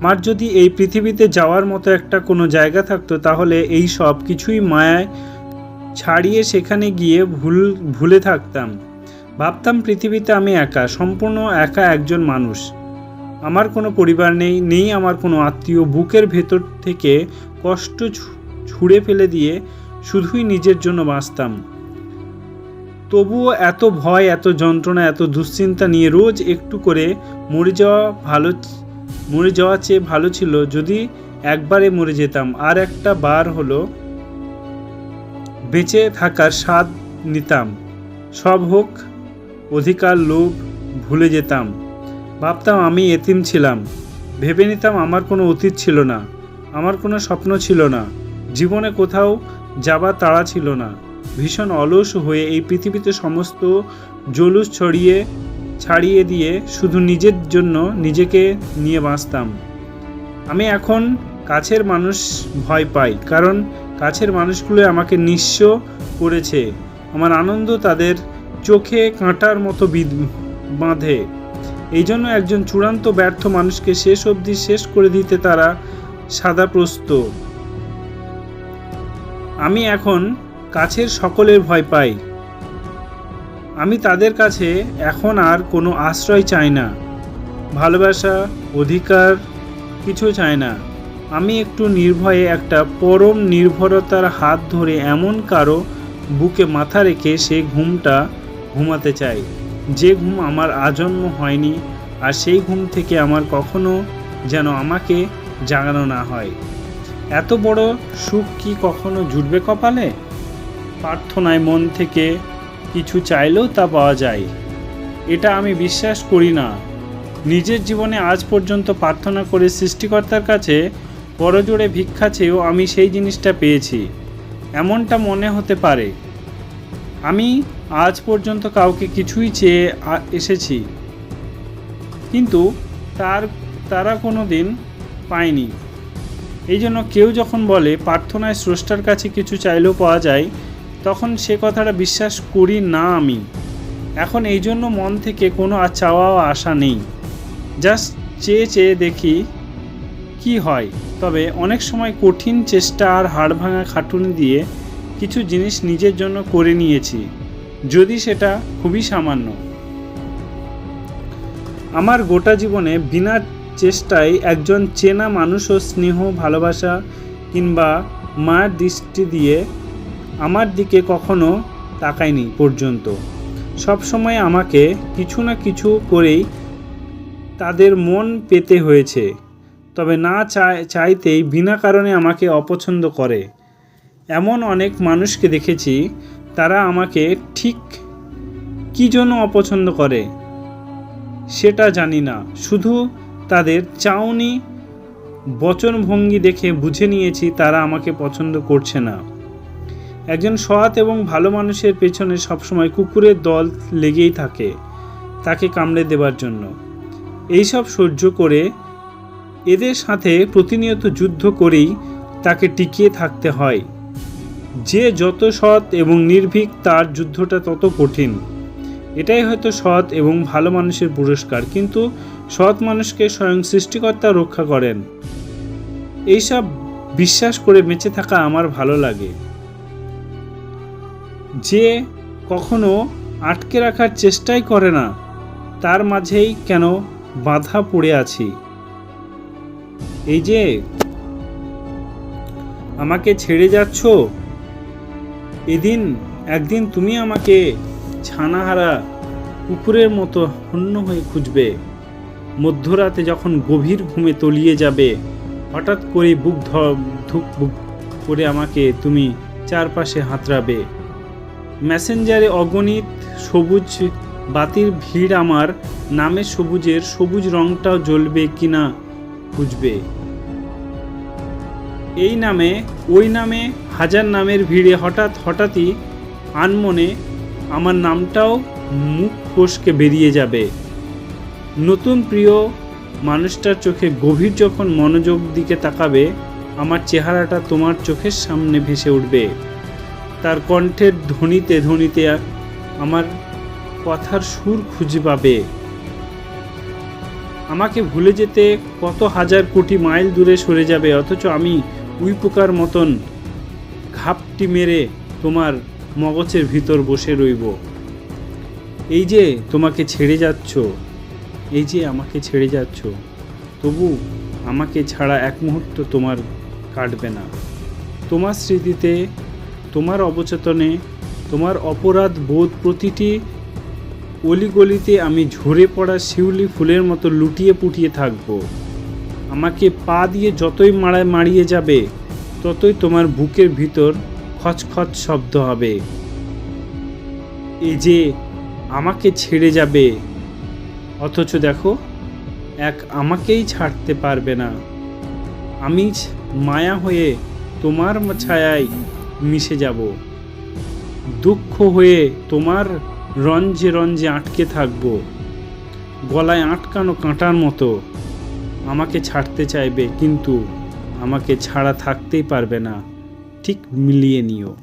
আমার যদি এই পৃথিবীতে যাওয়ার মতো একটা কোনো জায়গা থাকতো, তাহলে এই সব কিছুই মায়ায় ছাড়িয়ে সেখানে গিয়ে ভুল, ভুলে থাকতাম। ভাবতাম পৃথিবীতে আমি একা, সম্পূর্ণ একা একজন মানুষ। আমার কোনো পরিবার নেই নেই আমার কোনো আত্মীয়। বুকের ভেতর থেকে কষ্ট ছুঁড়ে ফেলে দিয়ে শুধুই নিজের জন্য বাঁচতাম। তবুও এত ভয়, এত যন্ত্রণা, এত দুশ্চিন্তা নিয়ে রোজ একটু করে মরে যাওয়া ভালো মরে যাওয়া চেয়ে ভালো ছিল যদি একবারে মরে যেতাম। আর একটা বার হলো, বেঁচে থাকার স্বাদ নিতাম। সব হোক, অধিকার, লোভ, ভুলে যেতাম। ভাবতাম আমি এতিম ছিলাম। ভেবে নিতাম আমার কোনো অতীত ছিল না। আমার কোনো স্বপ্ন ছিল না। জীবনে কোথাও যাবার তাড়া ছিল না। ভীষণ অলস হয়ে এই পৃথিবীতে সমস্ত জলুস ছড়িয়ে ছাড়িয়ে দিয়ে শুধু নিজের জন্য নিজেকে নিয়ে বাঁচতাম। আমি এখন কাছের মানুষ ভয় পাই, কারণ কাছের মানুষগুলো আমাকে নিঃস্ব করেছে। আমার আনন্দ তাদের চোখে কাঁটার মতো বাঁধে এই জন্য একজন চূড়ান্ত ব্যর্থ মানুষকে শেষ অবধি শেষ করে দিতে তারা সাদা প্রস্ত। আমি এখন কাছের সকলের ভয় পাই। আমি তাদের কাছে এখন আর কোনো আশ্রয় চাই না। ভালোবাসা, অধিকার কিছু চাই না। আমি একটু নির্ভয়ে একটা পরম নির্ভরতার হাত ধরে এমন কারও বুকে মাথা রেখে সে ঘুমটা ঘুমাতে চাই। যে ঘুম আমার আজন্ম হয়নি আর সেই ঘুম থেকে আমার কখনো যেন আমাকে জাগানো না হয়। এত বড় সুখ কি কখনো জুটবে কপালে? প্রার্থনায় মন থেকে কিছু চাইলেও তা পাওয়া যায়। এটা আমি বিশ্বাস করি না। নিজের জীবনে আজ পর্যন্ত প্রার্থনা করে সৃষ্টিকর্তার কাছে বড়জোড়ে ভিক্ষা চেয়েও আমি সেই জিনিসটা পেয়েছি। এমনটা মনে হতে পারে। আমি আজ পর্যন্ত কাউকে কিছুই চেয়ে এসেছি। কিন্তু তার, তারা কোনো দিন পায়নি। এই জন্য কেউ যখন বলে প্রার্থনায় স্রষ্টার কাছে কিছু চাইলেও পাওয়া যায় তখন সে কথাটা বিশ্বাস করি না আমি। এখন এই জন্য মন থেকে কোনো আর চাওয়া আশা নেই। জাস্ট চেয়ে চেয়ে দেখি কি হয়। তবে অনেক সময় কঠিন চেষ্টা আর হাড় ভাঙা খাটুনি দিয়ে কিছু জিনিস নিজের জন্য করে নিয়েছি, যদি সেটা খুবই সামান্য। আমার গোটা জীবনে বিনা চেষ্টায় একজন চেনা মানুষও স্নেহ, ভালোবাসা কিংবা মায়ের দৃষ্টি দিয়ে আমার দিকে কখনো তাকায়নি পর্যন্ত। সবসময় আমাকে কিছু না কিছু করেই তাদের মন পেতে হয়েছে, তবে না চাই চাইতেই বিনা কারণে আমাকে অপছন্দ করে। এমন অনেক মানুষকে দেখেছি, তারা আমাকে ঠিক কী জন্য অপছন্দ করে, সেটা জানি না। শুধু তাদের চাউনি বচনভঙ্গি দেখে বুঝে নিয়েছি, তারা আমাকে পছন্দ করছে না। একজন সৎ এবং ভালো মানুষের পেছনে সবসময় কুকুরের দল লেগেই থাকে, তাকে কামড়ে দেবার জন্য। এইসব সহ্য করে এদের সাথে প্রতিনিয়ত যুদ্ধ করেই তাকে টিকিয়ে থাকতে হয়। যে যত সৎ এবং নির্ভীক তার যুদ্ধটা তত কঠিন। এটাই হয়তো সৎ এবং ভালো মানুষের পুরস্কার, কিন্তু সৎ মানুষকে স্বয়ং সৃষ্টিকর্তা রক্ষা করেন। এইসব বিশ্বাস করে বেঁচে থাকা আমার ভালো লাগে। যে কখনো আটকে রাখার চেষ্টাই করে না, তার মাঝেই কেন বাধা পড়ে আছি। এই যে, আমাকে ছেড়ে যাচ্ছ? এদিন একদিন তুমি আমাকে ছানাহারা কুকুরের মতো হন্য হয়ে খুঁজবে। মধ্যরাতে যখন গভীর ঘুমে তলিয়ে যাবে, হঠাৎ করে বুক ধুক বুক করে আমাকে তুমি চারপাশে হাতড়াবে। মেসেঞ্জারে অগণিত সবুজ বাতির ভিড় আমার, নামে সবুজের সবুজ রংটাও জ্বলবে কিনা খুঁজবে এই নামে, ওই নামে হাজার নামের ভিড়ে হঠাৎ হঠাৎই আনমনে আমার নামটাও মুখ ফসকে বেরিয়ে যাবে। নতুন প্রিয় মানুষটার চোখে গভীর যখন মনোযোগ দিকে তাকাবে, আমার চেহারাটা তোমার চোখের সামনে ভেসে উঠবে। তার কণ্ঠের ধ্বনিতে ধ্বনিতে আমার কথার সুর খুঁজে পাবে। আমাকে ভুলে যেতে কত হাজার কোটি মাইল দূরে সরে যাবে, অথচ আমি উই পোকার মতন ঘাপটি মেরে তোমার মগজের ভিতর বসে রইব। এই যে তোমাকে ছেড়ে যাচ্ছ, এই যে আমাকে ছেড়ে যাচ্ছ, তবু আমাকে ছাড়া এক মুহূর্ত তোমার কাটবে না। তোমার স্মৃতিতে তোমার অবচেতনে, তোমার অপরাধ বোধ প্রতিটি অলিগলিতে আমি ঝরে পড়া শিউলি ফুলের মতো লুটিয়ে পুটিয়ে থাকব। আমাকে পা দিয়ে যতই মারায় মারিয়ে যাবে, ততই তোমার বুকের ভিতর খচখচ শব্দ হবে। এই যে আমাকে ছেড়ে যাবে, অথচ দেখো, এক আমাকেই ছাড়তে পারবে না। আমি মায়া হয়ে তোমার ছায়ায় মিশে যাব। দুঃখ হয়ে তোমার রঞ্জে রঞ্জে আটকে থাকব। গলায় আটকানো কাঁটার মতো। আমাকে ছাড়তে চাইবে, কিন্তু আমাকে ছাড়া থাকতেই পারবে না। ঠিক মিলিয়ে নিও।